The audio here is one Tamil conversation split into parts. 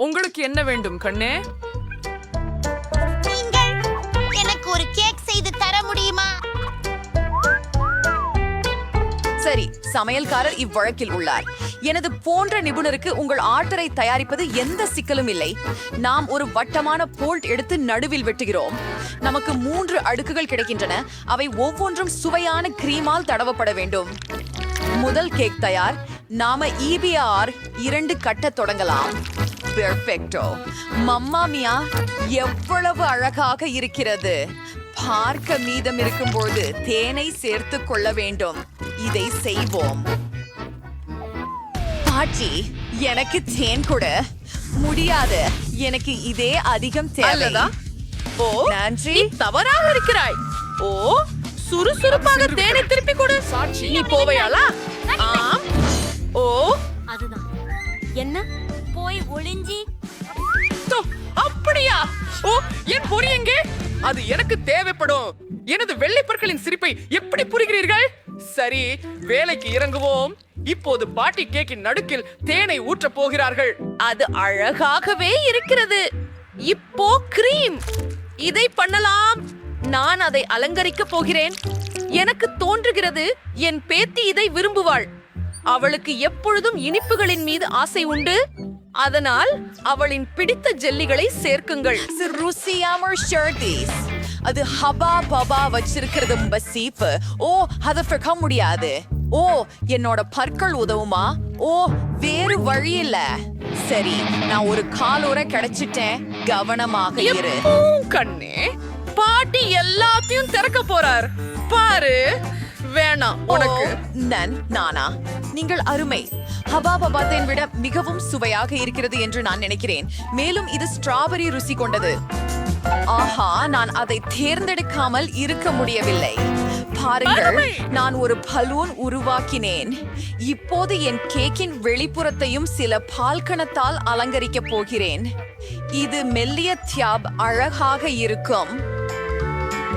உங்களுக்கு என்ன வேண்டும் கண்ணே? நீங்கள் எனக்கு ஒரு கேக் செய்து தர முடியுமா? சரி சமையல்காரர் இவ்வழக்கில் உள்ளார். எனது போன்ற நிபுணருக்கு உங்கள் ஆர்டரை தயாரிப்பது எந்த சிக்கலும் இல்லை. நாம் ஒரு வட்டமான போல்ட் எடுத்து நடுவில் வெட்டுகிறோம். நமக்கு மூன்று அடுக்குகள் கிடைக்கின்றன. அவை ஒவ்வொன்றும் சுவையான கிரீமால் தடவப்பட வேண்டும். முதல் கேக் தயார். நாம இபிஆர் இரண்டு கட்டத் தொடங்கலாம். பெர்ஃபெக்டோ மம்மாமியா எவ்வளவு அழகாக இருக்கிறது. பார்க்க மீதம் இருக்கும்போது தேனை சேர்த்து கொள்ள வேண்டும். இதை செய்வோம். பாட்டி எனக்கு தேன் கொடு. முடியாது. எனக்கு இதே அதிகம் தேவை. அல்லதா? ஓ நன்றி. தவறாக இருக்கிறாய். ஓ சுறுசுறுப்பாக தேனை திருப்பி கொடு. சாட்சி. நீ போவையாளா? ஓ? அதுதான். என்ன? போய் ஒளிஞ்சி. தோ, அப்படியா? ஓ என் பொறி எங்கே அது எனக்கு தேவைப்படும். எனது வெள்ளைப்பற்களின் சிரிப்பை எப்படி புரிகிறீர்கள்? சரி வேலைக்கு இறங்குவோம். இப்போது பாட்டி கேக்கின் நடுக்கில் தேனை ஊற்றப் போகிறார்கள். அது அழகாகவே இருக்கிறது. இப்போ கிரீம். இதை பண்ணலாம். நான் அதை அலங்கரிக்க போகிறேன். எனக்கு தோன்றுகிறது என் பேத்தி இதை விரும்புவாள். அவளுக்கு எப்பொழுதும் இனிப்புகளின் மீது ஆசை உண்டு? அதனால் அவளின் பிடித்த ஜெல்லிகளை சேர்க்குங்கள். அது ஹபா பபா வச்சிருக்கிறது பசீப்பு ஓ அதை ஃபிக்க முடியாது. ஓ என்னோட பற்கள் உதவுமா? ஓ வேறு வழி இல்ல. சரி நான் ஒரு காலோர கிடைச்சிட்டேன். கவனமாக இரு. கண்ணே பாட்டி எல்லாத்தையும் திறக்க போறார். பாரு வேணாம் உனக்கு. நன் நானா? நீங்கள் அருமை. ஹபா பபாத்தேன் விட மிகவும் சுவையாக இருக்கிறது என்று நான் நினைக்கிறேன். மேலும் இது ஸ்ட்ராபெரி ருசி கொண்டது. ஆஹா நான் அதை தேர்ந்தெடுக்காமல் இருக்க முடியவில்லை. பாருங்கள். நான் ஒரு பலூன் உருவாக்கினேன். இப்போது என் கேக்கின் வெளிப்புறத்தையும் சில பால்கணத்தால் அலங்கரிக்க போகிறேன். இது மெல்லிய தியாப் அழகாக இருக்கும்.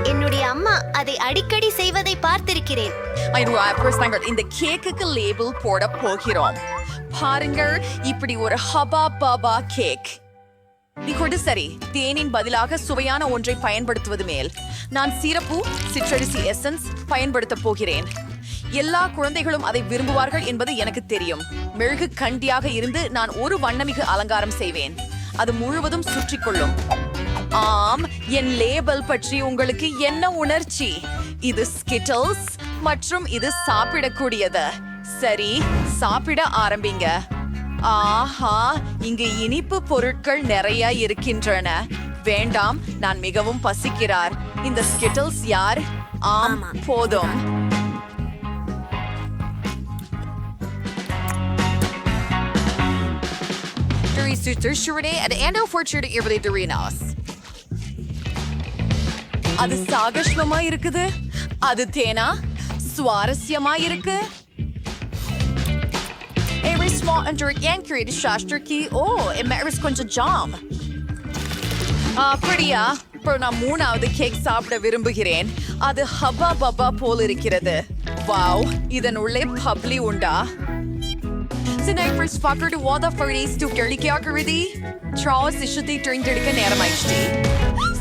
என்னுடைய அம்மா அதை அடிக்கடி செய்வதை பார்த்திருக்கிறேன். இந்த கேக்குக்கு லேபிள் போட போகிறோம். பாருங்கள் இப்படி ஒரு ஹபா பாபா கேக் இப்பொழுது சரி தேனின் பதிலாக சுவையான ஒன்றை பயன்படுத்துவது மேல். நான் சீரப்பு சிற்றரிசி எசன்ஸ் பயன்படுத்த போகிறேன். எல்லா குழந்தைகளும் அதை விரும்புவார்கள் என்பது எனக்கு தெரியும். மெழுகு கண்டியாக இருந்து நான் ஒரு வண்ணமிகு அலங்காரம் செய்வேன். அது முழுவதும் சுற்றிக் கொள்ளும். ஆம் என் லேபிள் பற்றி உங்களுக்கு என்ன உணர்ச்சி? இது ஸ்கிட்டல்ஸ் மற்றும் இது சாப்பிடக்கூடியது. சரி சாப்பிட ஆரம்பிங்க. ஆஹா இங்கு இனிப்பு பொருட்கள் நிறைய இருக்கின்றன. வேண்டாம் நான் மிகவும் பசிக்கிறார். இந்த ஸ்கிட்டல்ஸ் யார்? ஆம். போதும். அது சாகஷ்மமா இருக்குது? அது தேனா? சுவாரஸ்யமா இருக்கு Every small under yanked சாஸ்திரக்கி ஓ எமேரிஸ் கொஞ்சம் ஜாம் அப்படியா? இப்போ நான் மூணாவது கேக் சாப்பிட விரும்புகிறேன். அது ஹப்பா பப்பா போல் இருக்கிறது. வாவ் இதன் உள்ளே பப்ளி உண்டா? சினைஃபர்ஸ் பக்கத்து வாத ஃபர்டீஸ் டு கெளிக்காக்குருதி ட்ராஸ் இஷத்தை தெரிந்தெடுக்க நேரமாயிடுச்சு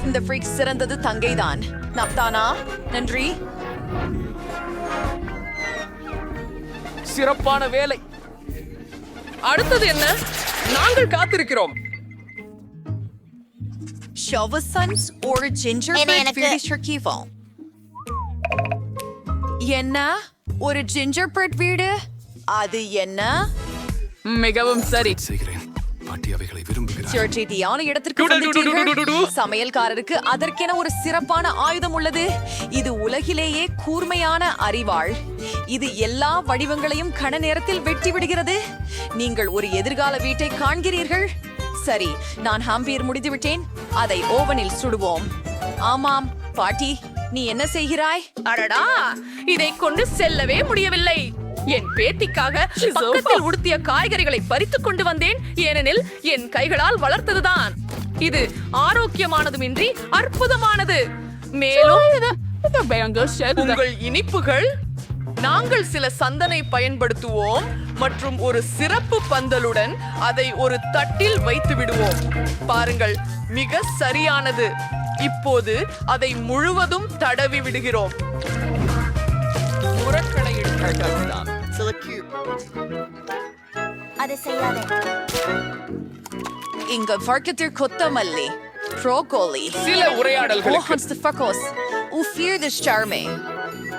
இந்த ஃப்ரீக் சிறந்தது தங்கைதான். நப்தானா? நன்றி. சிறப்பான வேலை. அடுத்தது என்ன? நாங்கள் காத்திருக்கிறோம். Or எனக்கு- Swedish turkeyfall. என்ன? ஒரு gingerbread வீடு? அது என்ன? மிகவும் சரி. செய்கிறேன் பாட்டி அவைகளை விரும்புகிறார். இடத்திற்கு. சமையல்காரருக்கு அதற்கென ஒரு சிறப்பான ஆயுதம் உள்ளது. இது உலகிலேயே கூர்மையான அறிவாள். இது எல்லா வடிவங்களையும் கண நேரத்தில் வெட்டி விடுகிறது. நீங்கள் ஒரு எதிர்கால வீட்டை காண்கிறீர்கள். சரி நான் ஹாம்பியர் முடித்து விட்டேன். அதை ஓவனில் சுடுவோம். ஆமாம் பாட்டி நீ என்ன செய்கிறாய்? அடடா இதை கொண்டு செல்லவே முடியவில்லை. என் பேத்திக்காக பக்கத்தில் உடுத்திய காய்கறிகளை பறித்துக் கொண்டு வந்தேன். ஏனெனில் என் கைகளால் வளர்த்ததுதான். இது ஆரோக்கியமானதுமின்றி அற்புதமானது. மேலும் உங்கள் இனிப்புகள் நாங்கள் சில சந்தனை பயன்படுத்துவோம் மற்றும் ஒரு சிறப்பு பந்தலுடன் அதை ஒரு தட்டில் வைத்து விடுவோம். பாருங்கள் மிக சரியானது. இப்போது அதை முழுவதும் தடவி விடுகிறோம். புறக்கடை எடுத்துதான் அதை செய்யாதே இங்க வர்க்கத்தில் கொத்தமல்லி ப்ரோகோலி சில உரையாடல்களுக்கு. Hans fear the charme.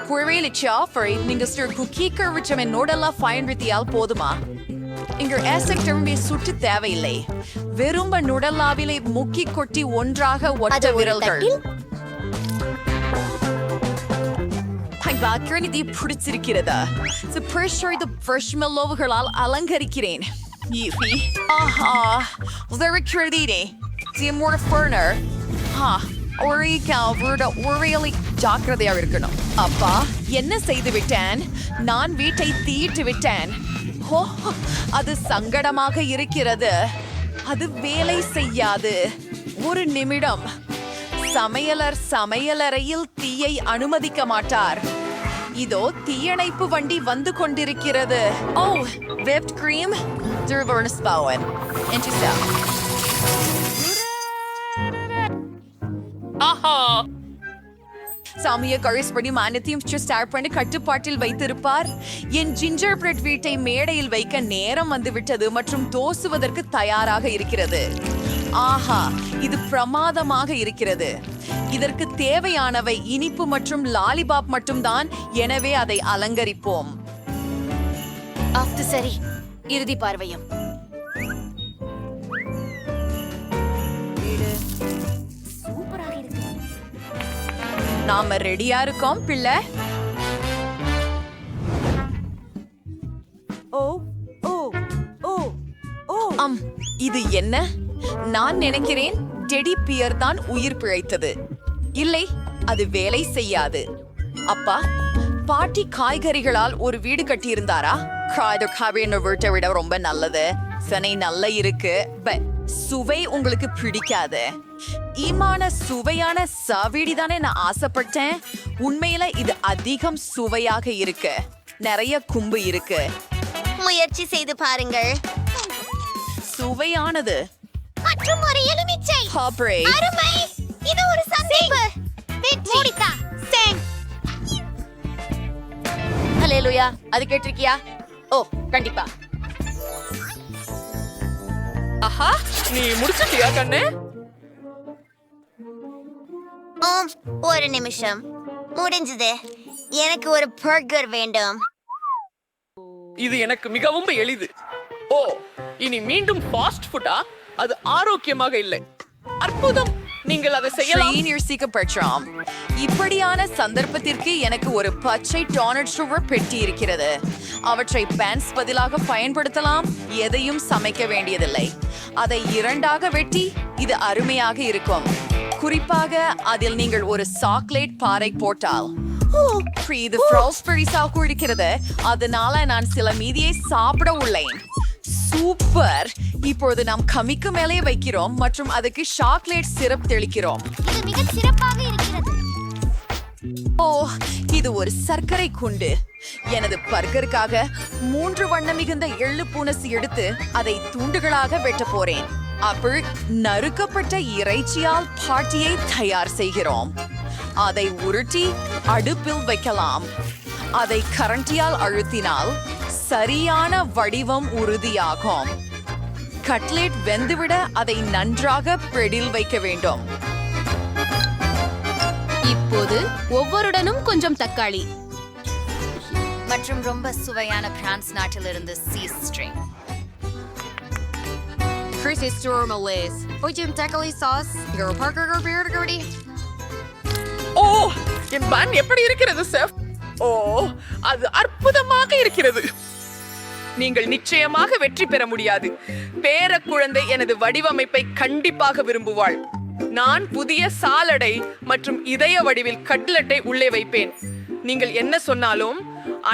Query Chaffrey, நீங்க ஸ்டர் குக்கீக்கர் விச்சம் என்னோடெல்லாம் பயன்படுத்தியால் போதுமா? இங்க ஏசக் திரும்பி சுட்டு தேவையில்லை. வெறும்ப நுடலாவிலே முக்கி கொட்டி ஒன்றாக ஒட்ட விரல்கள். தட்டில் பாக்கரணிதை பிடிச்சிருக்கிறதா? பிரஷர் pressure the marshmallowகளால் அலங்கரிக்கிறேன். ஈஃபி ஆஹா உதவிக்கிறதே திமுற ஃபர்னர் ஹா ஒரே ஒரேலி ஜாக்கிரதையா இருக்கணும். அப்பா என்ன செய்து விட்டேன்? நான் வீட்டை தீட்டு விட்டேன். ஓ அது சங்கடமாக இருக்கிறது. அது வேலை செய்யாது. ஒரு நிமிடம். சமையலர் சமையலறையில் தீயை அனுமதிக்க மாட்டார். இதோ தீயணைப்பு வண்டி வந்து கொண்டிருக்கிறது. ஓ whipped cream? திருவர்ணஸ் பவன் சாமிய கழிஸ்படி மானத்தையும் ஸ்டார்ட் பண்ணி கட்டுப்பாட்டில் வைத்திருப்பார். என் ஜிஞ்சர் பிரெட் வீட்டை மேடையில் வைக்க நேரம் வந்துவிட்டது மற்றும் தோசுவதற்கு தயாராக இருக்கிறது. ஆஹா இது பிரமாதமாக இருக்கிறது. இதற்கு தேவையானவை இனிப்பு மற்றும் லாலிபாப் மட்டும்தான். எனவே அதை அலங்கரிப்போம். அது சரி இறுதி பார்வையும். நாம ரெடியா இருக்கோம் பிள்ளை. ஓ ஓ ஓ ஓ. ஆம் இது என்ன? நான் நினைக்கிறேன் டெடி பியர் தான் உயிர் பிழைத்தது. இல்லை அது வேலை செய்யாது. அப்பா பாட்டி காய்கறிகளால் ஒரு வீடு கட்டியிருந்தாரா? விட ரொம்ப நல்லது. சனை நல்ல இருக்கு. சுவை உங்களுக்கு பிடிக்காது. ஈமான சுவையான சாவீடி தானே நான் ஆசைப்பட்டேன். உண்மையில இது அதிகம் சுவையாக இருக்கு. நிறைய கும்பு இருக்கு. முயற்சி செய்து பாருங்கள். சுவையானது. மற்றும் ஒரு எலுமிச்சை. Hopray. அருமை. இது ஒரு சந்திப்பு மூடித்தா சேங் ஹalleluya அது கேட்டிருக்கியா? ஓ கண்டிப்பா. ஆஹா நீ முடிச்சிட்டியா கண்ணு? ஆம் ஒரு நிமிஷம். முடிஞ்சது. எனக்கு ஒரு பர்கர் வேண்டும். இது எனக்கு மிகவும் எளிது. ஓ இனி மீண்டும் ஃபாஸ்ட் ஃபுட்டா அது ஆரோக்கியமாக இல்லை. அற்புதம். நீங்கள் அதை செய்யலாம். சீக்கப்பட்சம் இப்படியான சந்தர்ப்பத்திற்கு எனக்கு ஒரு பச்சை டோனட் சுவர் பெட்டி இருக்கிறது அவற்றை பேன்ஸ் பதிலாக பயன்படுத்தலாம். எதையும் சமைக்க வேண்டியதில்லை. அதை இரண்டாக வெட்டி இது அருமையாக இருக்கும். குறிப்பாக அதில் நீங்கள் ஒரு சாக்லேட் பாறை போட்டால். இது ஃப்ரோஸ்பெரி சாக்கு இருக்கிறது அதனால நான் சில மீதியை சாப்பிட உள்ளேன். சூப்பர். இப்பொழுது நாம் கமிக்கு மேலே வைக்கிறோம் மற்றும் அதுக்கு சாக்லேட் சிரப் தெளிக்கிறோம். இது மிக சிறப்பாக இருக்கிறது. ஓ இது ஒரு சர்க்கரை குண்டு. எனது பர்கருக்காக மூன்று வண்ண மிகுந்த எள்ளு பூனசி எடுத்து அதை துண்டுகளாக வெட்ட போறேன். அப்பள் நறுக்கப்பட்ட இறைச்சியால் பாட்டியை தயார் செய்கிறோம். அதை உருட்டி அடுப்பில் வைக்கலாம். அதை கரண்டியால் அழுத்தினால் சரியான வடிவம் உறுதியாகும் கட்லெட் வெந்துவிட அதை நன்றாக பிரெடில் வைக்க வேண்டும் இப்போது ஒவ்வொருடனும் கொஞ்சம் தக்காளி மற்றும் ரொம்ப சுவையான பிரான்ஸ் நாட்டிலிருந்து cheese string Chris is Malays. Ujim takali sauce. Your burger beer gurdy. ஓ என் பன் எப்படி இருக்கிறது செஃப் ஓ அது அற்புதமாக இருக்கிறது நீங்கள் நிச்சயமாக வெற்றி பெற முடியாது. பேர குழந்தை எனது வடிவமைப்பை கண்டிப்பாக விரும்புவாள். நான் புதிய சாலடை மற்றும் இதய வடிவில் கட்லெட்டை உள்ளே வைப்பேன். நீங்கள் என்ன சொன்னாலும்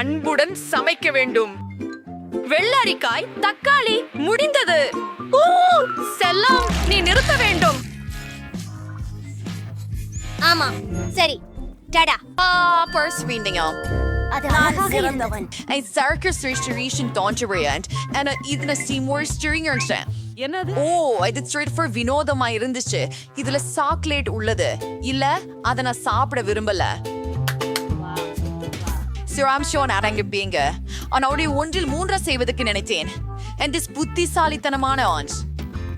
அன்புடன் சமைக்க வேண்டும். வெள்ளரிக்காய் தக்காளி முடிந்தது. ஓ செல்லம் நீ நிறுத்த வேண்டும். ஆமா சரி. டடா. ஆ பர்ஸ் வீண்டிங்க அது அழகாக இருந்தவன் சரக்கர் uh, ஓ இது ஸ்ட்ரெயிட் ஃபார் வினோதமா இருந்துச்சு. இதுல சாக்லேட் உள்ளது. இல்ல அத சாப்பிட விரும்பல. சிராம்ஷோன் அரங்கிப்பீங்க. அவனுடைய ஒன்றில் மூன்ற செய்வதற்கு நினைத்தேன். அண்ட் திஸ் புத்திசாலித்தனமான ஆன்ஸ்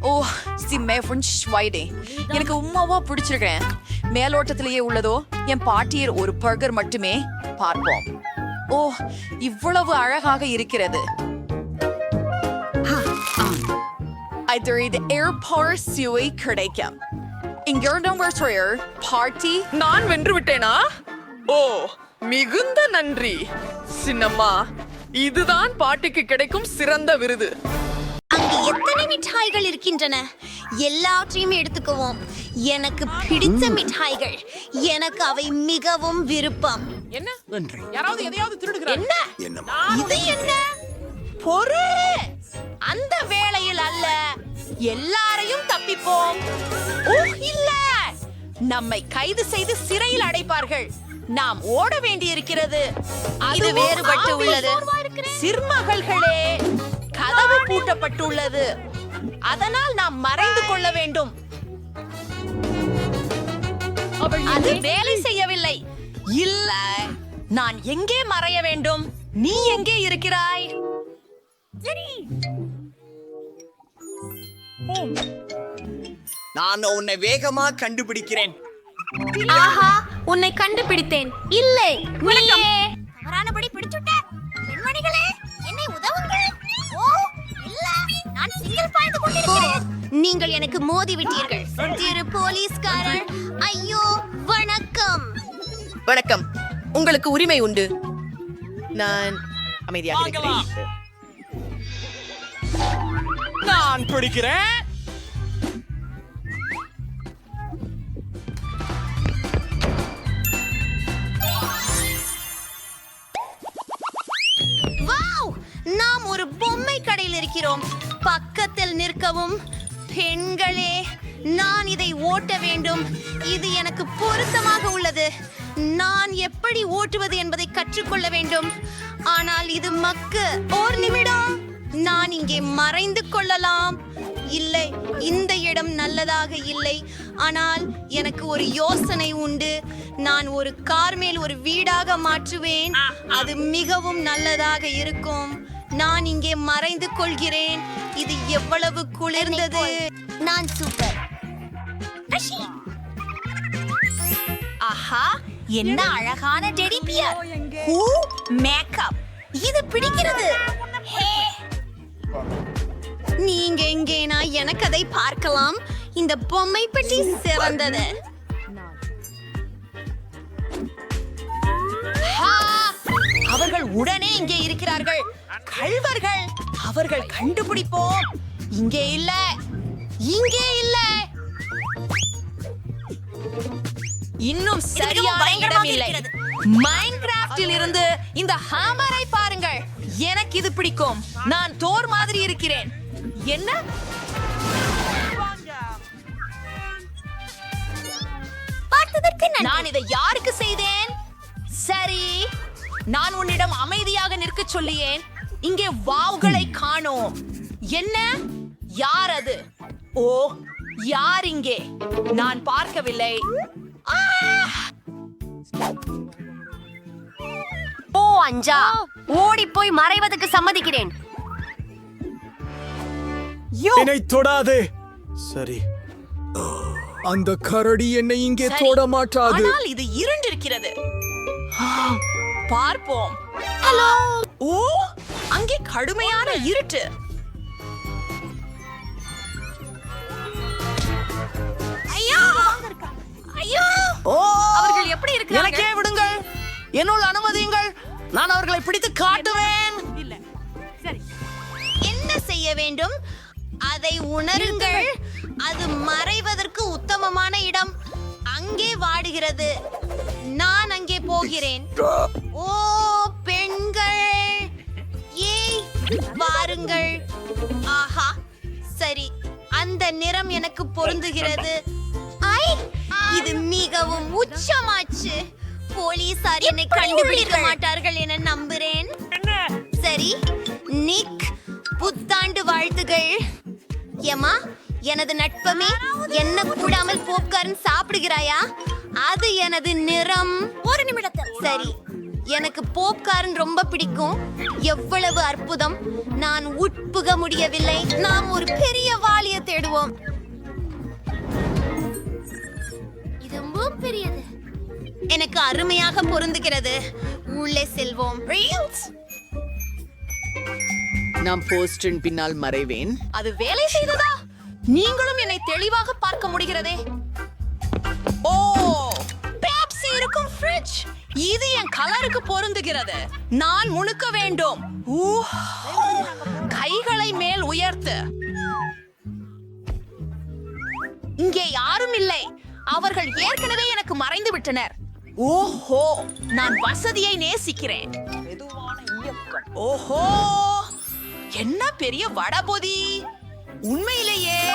ஓ சி மே ஸ்வைடே எனக்கு உமாவா பிடிச்சிருக்கேன் மேலோட்டத்திலேயே உள்ளதோ என் பாட்டியர் ஒரு பர்கர் மட்டுமே. பார்ப்போம். ஓ இவ்வளவு அழகாக இருக்கிறது. இது இது ஏர்பார் சுவை கிடைக்கும். இங்கிருந்தும் ஒரு பார்ட்டி நான் வென்று விட்டேனா? ஓ மிகுந்த நன்றி. சின்னம்மா இதுதான் பாட்டிக்கு கிடைக்கும் சிறந்த விருது. அங்கு எத்தனை மிட்டாய்கள் இருக்கின்றன? எல்லாவற்றையும் எடுத்துக்குவோம். எனக்கு பிடித்த மிட்டாய்கள். எனக்கு அவை மிகவும் விருப்பம். என்ன? யாராவது எதையாவது திருடுகிறார். என்ன? நான் இது என்ன? பொருள் அந்த வேளையில் அல்ல எல்லாரையும் தப்பிப்போம். ஓ இல்ல! நம்மை கைது செய்து சிறையில் அடைப்பார்கள். நாம் ஓட வேண்டியிருக்கிறது. இது வேறுபட்டு உள்ளது. சிறுமகள்களே கதவு பூட்டப்பட்டுள்ளது. அதனால் நாம் மறைந்து கொள்ள வேண்டும். அது வேலை செய்யவில்லை. இல்ல. நான் எங்கே மறைய வேண்டும்? நீ எங்கே இருக்கிறாய்? நான் உன்னை வேகமா கண்டுபிடிக்கிறேன். ஆஹா உன்னை கண்டுபிடித்தேன். இல்லை நீயே. தவறானபடி பிடிச்சுட்ட. பெண்மணிகளே என்னை உதவுங்கள். ஓ இல்ல நான் சிங்கிள் பாய்ந்து கொண்டிருக்கிறேன். நீங்கள் எனக்கு மோதி விட்டீர்கள். திரு போலீஸ்காரர். ஐயோ வணக்கம். வணக்கம். உங்களுக்கு உரிமை உண்டு. நான் அமைதியாக இருக்கிறேன் நான் பிடிக்கிறேன். வாவ்! நாம் ஒரு பொம்மை கடையில் இருக்கிறோம். பக்கத்தில் நிற்கவும் பெண்களே நான் இதை ஓட்ட வேண்டும். இது எனக்கு பொருத்தமாக உள்ளது. நான் எப்படி ஓட்டுவது என்பதை கற்றுக்கொள்ள வேண்டும். ஆனால் இது மக்கு. ஒரு நிமிடம். நான் இங்கே மறைந்து கொள்ளலாம். இல்லை இந்த இடம் நல்லதாக இல்லை. ஆனால் எனக்கு ஒரு யோசனை உண்டு. நான் ஒரு கார் மேல் ஒரு வீடாக மாற்றுவேன். அது மிகவும் நல்லதாக இருக்கும். நான் இங்கே மறைந்து கொள்கிறேன். இது எவ்வளவு குளிர்ந்தது. நான் சூப்பர். ஆஹா. என்ன அழகான டெடி பியர்? Who makeup. இது பிடிக்கிறது. நீங்க எங்கேனா எனக்கு அதை பார்க்கலாம். இந்த பொம்மை பெட்டி சிறந்தது! அவர்கள் உடனே இங்கே இருக்கிறார்கள். கள்வர்கள். அவர்கள் கண்டுபிடிப்போம். இங்கே இல்ல. இங்கே இல்ல. இன்னும் சரியான இடம் இல்லை மைன்கிராஃப்டில் இருந்து இந்த ஹாமரை பாருங்கள். எனக்கு இது பிடிக்கும். நான் தோர் மாதிரி இருக்கிறேன். என்ன? நான் இதை யாருக்கு செய்தேன்? சரி நான் உன்னிடம் அமைதியாக நிற்க சொல்லியேன். இங்கே வாவ்களை காணோம். என்ன? யார் அது? ஓ யார் இங்கே? நான் பார்க்கவில்லை. ஆ! ஓ அஞ்சா. ஓடி போய் மறைவதற்கு சம்மதிக்கிறேன். என்னை தொடாதே. சரி. அந்த கரடி என்னை இங்கே. தொட மாட்டாது. ஆனால் இது இருண்டிருக்கிறது. ஆ, பார்ப்போம். ஹலோ. ஓ அங்கே கடுமையான இருட்டு. ஓ! அவர்கள் எப்படி இருக்கிறார்கள்? எனக்கே விடுங்கள். என்னுள் அனுமதியுங்கள். நான் அவர்களை பிடித்து காட்டுவேன். என்ன செய்ய வேண்டும்? அதை உணருங்கள். அது மறைவதற்கு உத்தமமான இடம். அங்கே வாடுகிறது. நான் அங்கே போகிறேன். ஓ பெண்கள்! ஏய் வாருங்கள். ஆஹா சரி. அந்த நிறம் எனக்கு பொருந்துகிறது. இது மிகவும் உச்சமாச்சு. போலீசார் என்னை கண்டுபிடிக்க மாட்டார்கள் என நம்புறேன். சரி நிக் புத்தாண்டு வாழ்த்துகள். ஏமா எனது நட்பமே என்ன கூடாமல் போப்கார்ன் சாப்பிடுகிறாயா? அது எனது நிறம். ஒரு நிமிடத்தில். சரி எனக்கு போப்கார்ன் ரொம்ப பிடிக்கும். எவ்வளவு அற்புதம். நான் உட்புக முடியவில்லை. நாம் ஒரு பெரிய வாளிய தேடுவோம். ரொம்பவும் பெரியது. எனக்கு அருமையாக பொருந்துகிறது. உள்ளே செல்வோம். நான் போஸ்டின் பின்னால் மறைவேன். அது வேலை செய்ததா? நீங்களும் என்னை தெளிவாக பார்க்க முடிகிறதே. ஓ பேப்சி இருக்கும் ஃப்ரிட்ஜ் இது என் கலருக்கு பொருந்துகிறது. நான் முணுக்க வேண்டும். கைகளை மேல் உயர்த்து. இங்கே யாரும் இல்லை. அவர்கள் ஏற்கனவே எனக்கு மறைந்து விட்டனர். ஓஹோ. நான் வசதியை நேசிக்கிறேன். மெதுவான இயக்கம். ஓஹோ. என்ன பெரிய வடபொதி? உண்மையிலேயே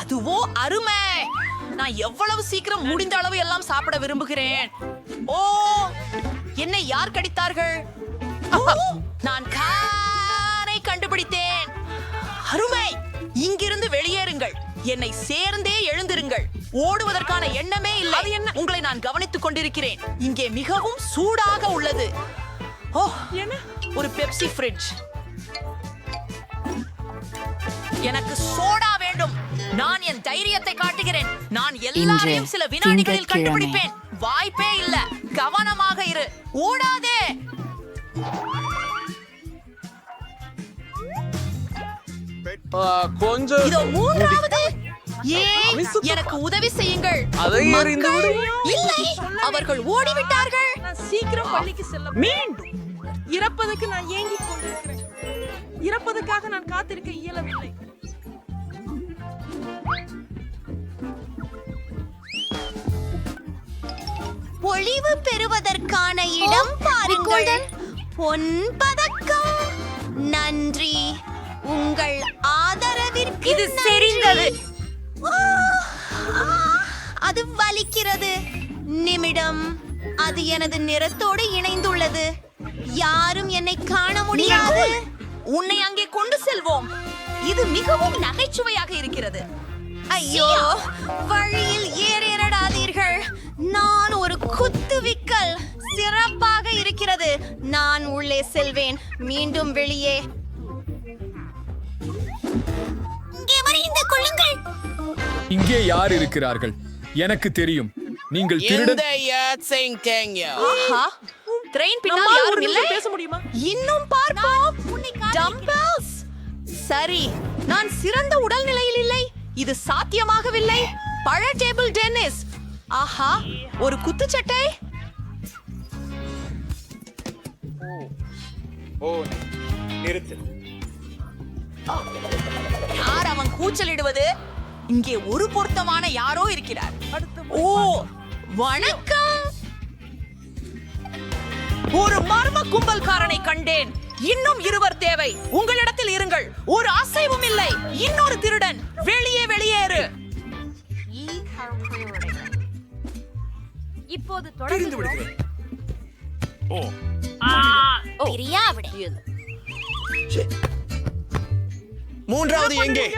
அதுவோ அருமை. நான் எவ்வளவு சீக்கிரம் முடிந்த அளவு எல்லாம் சாப்பிட விரும்புகிறேன். ஓ என்னை யார் கடித்தார்கள்? ஓ, நான் காரை கண்டுபிடித்தேன். அருமை இங்கிருந்து வெளியேறுங்கள். என்னை சேர்ந்தே எழுந்திருங்கள். ஓடுவதற்கான எண்ணமே இல்லை. என்ன? உங்களை நான் கவனித்துக் கொண்டிருக்கிறேன். இங்கே மிகவும் சூடாக உள்ளது. ஓ என்ன? ஒரு பெப்சி ஃப்ரிட்ஜ். எனக்கு சோடா வேண்டும். நான் என் தைரியத்தை காட்டுகிறேன். நான் எல்லாரையும் சில வினாடிகளில் கண்டுபிடிப்பேன். வாய்ப்பே இல்ல. கவனமாக இரு. ஓடாதே. கொஞ்சம் இதோ மூன்றாவது. ஏன்? எனக்கு உதவி செய்யுங்கள். இல்லை. அவர்கள் ஓடிவிட்டார்கள். நான் சீக்கிரம் பள்ளிக்கு செல்ல மீண்டும். இறப்பதற்கு நான் ஏங்கிக் கொண்டிருக்கிறேன். இறப்பதற்காக நான் காத்திருக்க இயலவில்லை. பொழிவு பெறுவதற்கான இடம் பாருங்கள். பொன் பதக்கம். நன்றி. உங்கள் ஆதரவிற்கு இது செறிந்தது. அது வலிக்கிறது. நிமிடம். அது எனது நிறத்தோடு இணைந்துள்ளது. யாரும் என்னை காண முடியாது. உன்னை அங்கே கொண்டு செல்வோம். இது மிகவும் நகைச்சுவையாக இருக்கிறது. ஐயோ வழியில் ஏறேறடாதீர்கள் நான் ஒரு குத்துவிக்கல். சிறப்பாக இருக்கிறது. நான் உள்ளே செல்வேன். மீண்டும் வெளியே. இங்கே மறைந்து கொள்ளுங்கள். இங்கே யார் இருக்கிறார்கள்? எனக்கு தெரியும். நீங்கள் திருடன் ட்ரெயின் பின்னால் யாரும் இல்லை. பேச முடியுமா? இன்னும் பார்ப்போம். டம்பல்ஸ் சரி நான் சிறந்த உடல்நிலையில் இல்லை. இது சாத்தியமாகவில்லை. பழ டேபிள் டென்னிஸ் ஆஹா ஒரு குத்துச்சட்டை. யார் அவன் கூச்சலிடுவது? இங்கே ஒரு பொருத்தமான யாரோ இருக்கிறார். ஓ வணக்கம். ஒரு மர்ம கும்பல்காரனை கண்டேன். இன்னும் இருவர் தேவை. உங்களிடத்தில் இருங்கள். ஒரு அசைவும் இல்லை. இன்னொரு திருடன். வெளியே வெளியேறு. இப்போது தொடர்ந்து மூன்றாவது எங்கே?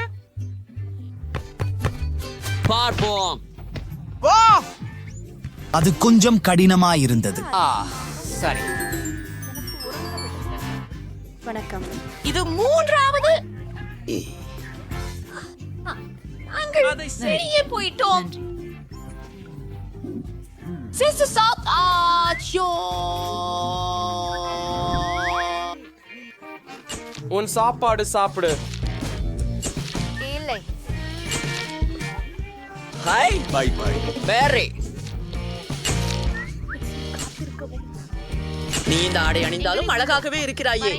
பார்ப்போம். அது கொஞ்சம் கடினமாயிருந்தது. ஆ சரி. வணக்கம். இது மூன்றாவது. வெளியே போயிட்டோம். சிசு சாத் ஆச்சோ உன் சாப்பாடு சாப்பிடு. ஹாய் பை பை வேறே நீ இந்த ஆடை அணிந்தாலும் அழகாகவே இருக்கிறாயே.